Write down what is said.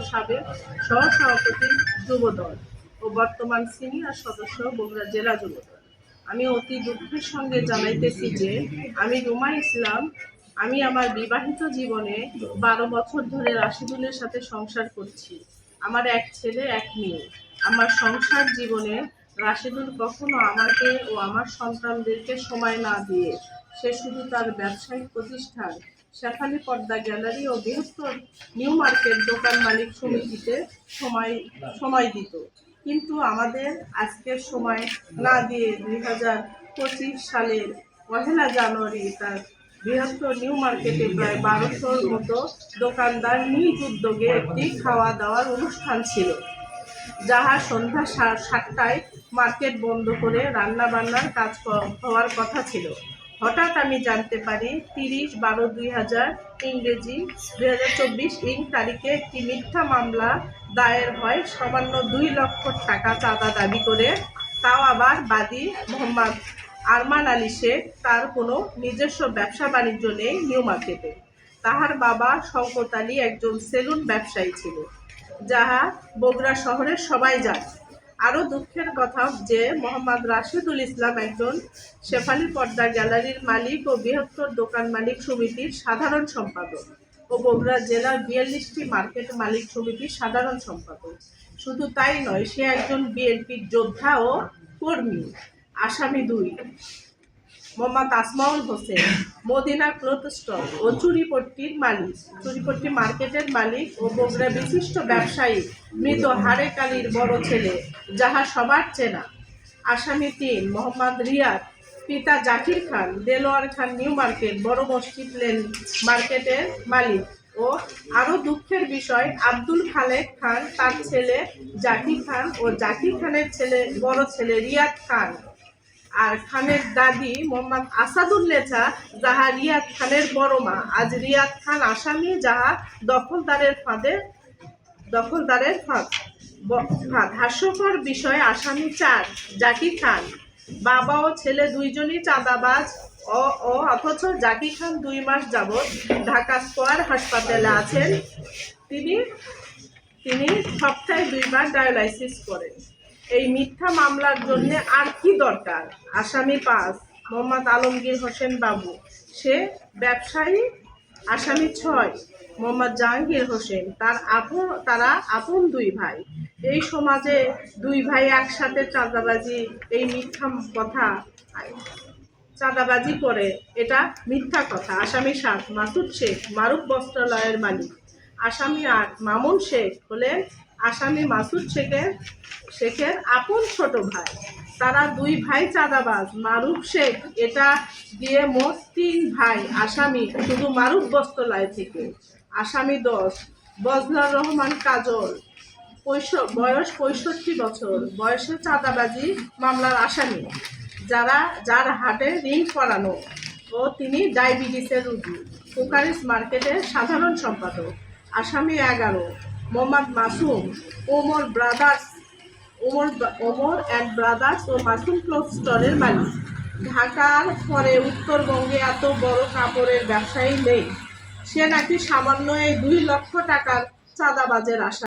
সাবেক সহসভাপতি যুবদল ও বর্তমান সিনিয়র সদস্য বগুড়া জেলা যুবদল। আমি অতি দুঃখের সঙ্গে জানাইতেছি যে আমি রুমা ইসলাম, আমি আমার বিবাহিত জীবনে বারো বছর ধরে রাশিদুলের সাথে সংসার করছি। আমার এক ছেলে, এক মেয়ে। আমার সংসার জীবনে রাশিদুল কখনো আমাকে ও আমার সন্তানদেরকে সময় না দিয়ে সে শুধু তার ব্যবসায়িক প্রতিষ্ঠান শেফালি পর্দা গ্যালারি ও বৃহত্তর নিউ মার্কেট দোকান মালিক সমিতিতে সময় সময় দিত। কিন্তু আমাদের আজকের সময় না দিয়ে দুই হাজার পঁচিশ সালের পহেলা জানুয়ারি তার বৃহত্তর নিউ মার্কেটে প্রায় বারোশোর মতো দোকানদার নিজ উদ্যোগে একটি খাওয়া দাওয়ার অনুষ্ঠান ছিল, যাহা সন্ধ্যা সাতটায় মার্কেট বন্ধ করে রান্না বান্নার কাজ হওয়ার কথা ছিল। হঠাৎ আমি জানতে পারি তিরিশ বারো দুই হাজার ইংরেজি দুই হাজার চব্বিশ ইং তারিখে একটি মিথ্যা মামলা দায়ের হয় সামান্য দুই লক্ষ টাকা চাঁদা দাবি করে। তাও আবার বাদী মোহাম্মদ আরমান আলী শেখ তার কোনো নিজস্ব ব্যবসা বাণিজ্য নেই নিউ মার্কেটে। তাহার বাবা শওকত আলী একজন সেলুন ব্যবসায়ী ছিল যাহা বগুড়া শহরের সবাই জানে। আরও দুঃখের কথা যে মোহাম্মদ রাশিদুল ইসলাম একজন শেফালি পর্দা গ্যালারির মালিক ও বৃহত্তর দোকান মালিক সমিতির সাধারণ সম্পাদক ও বগুড়া জেলার বিয়াল্লিশটি মার্কেট মালিক সমিতির সাধারণ সম্পাদক। শুধু তাই নয়, সে একজন বিএনপির যোদ্ধা ও কর্মী। আসামি দুই। মোহাম্মদ আসমাউল হোসেন মদিনা ক্লথ স্টল ও চুরিপট্টির মালিক। চুরিপট্টি মার্কেটের মালিক ও বগুড়া বিশিষ্ট ব্যবসায়ী মৃত হারে আলীর বড় ছেলে, যাহা সবার চেনা। আসামি তিন, মোহাম্মদ রিয়াদ, পিতা জাকির খান, দেলোয়ার খান নিউ মার্কেট, বড় মসজিদ লেন মার্কেটের মালিক ও আরও দুঃখের বিষয়, আব্দুল খালেক খান তার ছেলে জাকির খান ও জাকির খানের ছেলে, বড় ছেলে রিয়াদ খান। আর খানের দাদি মোহাম্মদ আসাদুল্লেচা যাহা রিয়াদ খানের বড় মা। আজ রিয়াদ খান আসামি, যাহা দখলদারের ফাঁদে, দখলদারের ফাঁদ। ফাঁদ। হাস্যকর বিষয় আসামি চার, জাকি খান। বাবা ও ছেলে দুইজনই চাঁদাবাজ ও ও অথচ জাকির খান দুই মাস যাবৎ ঢাকা স্কোয়ার হাসপাতালে আছেন। তিনি তিনি সপ্তাহে দুইবার ডায়ালাইসিস করেন। এই মিথ্যা মামলার জন্য আর কি দরকার? আসামি পাঁচ, মোহাম্মদ আলমগীর হোসেন বাবু। সে ব্যবসায়ী। আসামি ছয়, মোহাম্মদ জাহাঙ্গীর হোসেন। তার আপন তারা আপন দুই ভাই। এই সমাজে দুই ভাই একসাথে চাঁদাবাজি, এই মিথ্যা কথা, চাঁদাবাজি করে, এটা মিথ্যা কথা। আসামি সাত, মাসুদ শেখ, মারুফ বস্ত্রালয়ের মালিক। আসামি আট, মামুন শেখ হলেন আসামি মাসুদ শেখের শেখের আপন ছোট ভাই। তারা দুই ভাই চাঁদাবাজ, মারুফ শেখ। এটা দিয়ে মোট তিন ভাই আসামি, শুধু মারুফ বস্ত্রালয় থেকে। আসামি দশ, বজলার রহমান কাজল। বয়স পঁয়ষট্টি বছর। বয়সে চাঁদাবাজি মামলার আসামি, যারা, যার হাটে রিং করানো ও তিনি ডায়াবেটিসের রুগী। কোকারিস মার্কেটের সাধারণ সম্পাদক। আসামি এগারো Mohammad Masum, Omar brothers, Omar Omar and brothers O Masum cloth স্টোরের মালিক। ঢাকার পরে উত্তরবঙ্গে এত বড় কাপড়ের ব্যবসায়ী নেই। সে নাকি সামান্য এই দুই লক্ষ টাকার চাঁদাবাজের আশা